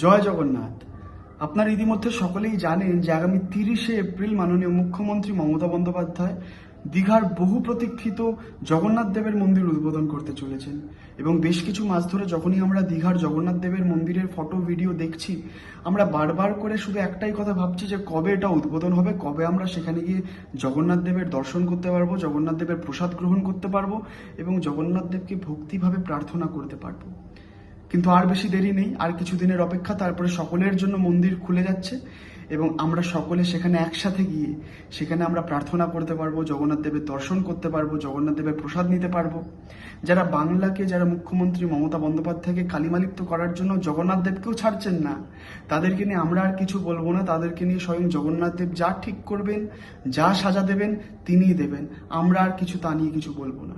জয় জগন্নাথ। আপনারা ইতিমধ্যে সকলেই জানেন যে আগামী তিরিশে এপ্রিল মাননীয় মুখ্যমন্ত্রী মমতা বন্দ্যোপাধ্যায় দীঘার বহু প্রতীক্ষিত জগন্নাথ দেবের মন্দির উদ্বোধন করতে চলেছেন এবং বেশ কিছু মাস ধরে যখনই আমরা দীঘার জগন্নাথ দেবের মন্দিরের ফটো, ভিডিও দেখছি, আমরা বারবার করে শুধু একটাই কথা ভাবছি যে কবে এটা উদ্বোধন হবে, কবে আমরা সেখানে গিয়ে জগন্নাথ দেবের দর্শন করতে পারব, জগন্নাথ দেবের প্রসাদ গ্রহণ করতে পারব এবং জগন্নাথ দেবকে ভক্তিভাবে প্রার্থনা করতে পারব। কিন্তু আর বেশি দেরি নেই। আর কিছুদিনের অপেক্ষা, তারপরে সকলের জন্য মন্দির খুলে যাচ্ছে এবং আমরা সকলে সেখানে একসাথে গিয়ে সেখানে আমরা প্রার্থনা করতে পারব, জগন্নাথ দেবের দর্শন করতে পারব, জগন্নাথ দেবের প্রসাদ নিতে পারব। যারা বাংলাকে, যারা মুখ্যমন্ত্রী মমতা বন্দ্যোপাধ্যায়কে কালিমালিপ্ত করার জন্য জগন্নাথ দেবকেও ছাড়ছেন না, তাদেরকে নিয়ে আমরা আর কিছু বলব না। তাদেরকে নিয়ে স্বয়ং জগন্নাথ দেব যা ঠিক করবেন, যা সাজা দেবেন, তিনিই দেবেন। আমরা আর কিছু তা নিয়ে কিছু বলব না।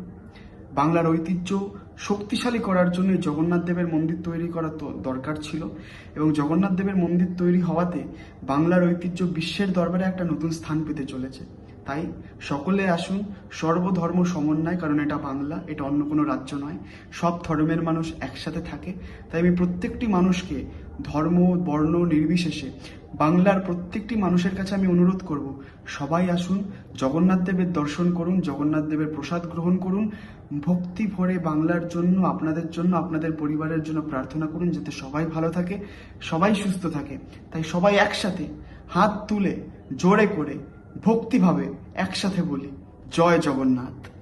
বাংলার ঐতিহ্য শক্তিশালী করার জন্য জগন্নাথ দেবের মন্দির তৈরি করা তো দরকার ছিল এবং জগন্নাথ দেবের মন্দির তৈরি হওয়াতে বাংলার ঐতিহ্য বিশ্বের দরবারে একটা নতুন স্থান পেতে চলেছে। তাই সকলে আসুন, সর্বধর্ম সমন্বয়, কারণ এটা বাংলা, এটা অন্য কোনো রাজ্য নয়। সব ধর্মের মানুষ একসাথে থাকে। তাই আমি প্রত্যেকটি মানুষকে ধর্ম, বর্ণ নির্বিশেষে বাংলার প্রত্যেকটি মানুষের কাছে আমি অনুরোধ করব, সবাই আসুন, জগন্নাথ দেবের দর্শন করুন, জগন্নাথ দেবের প্রসাদ গ্রহণ করুন, ভক্তি ভরে বাংলার জন্য, আপনাদের জন্য, আপনাদের পরিবারের জন্য প্রার্থনা করুন, যাতে সবাই ভালো থাকে, সবাই সুস্থ থাকে। তাই সবাই একসাথে হাত তুলে, জোরে করে ভক্তিভাবে একসাথে বলি জয় জগন্নাথ।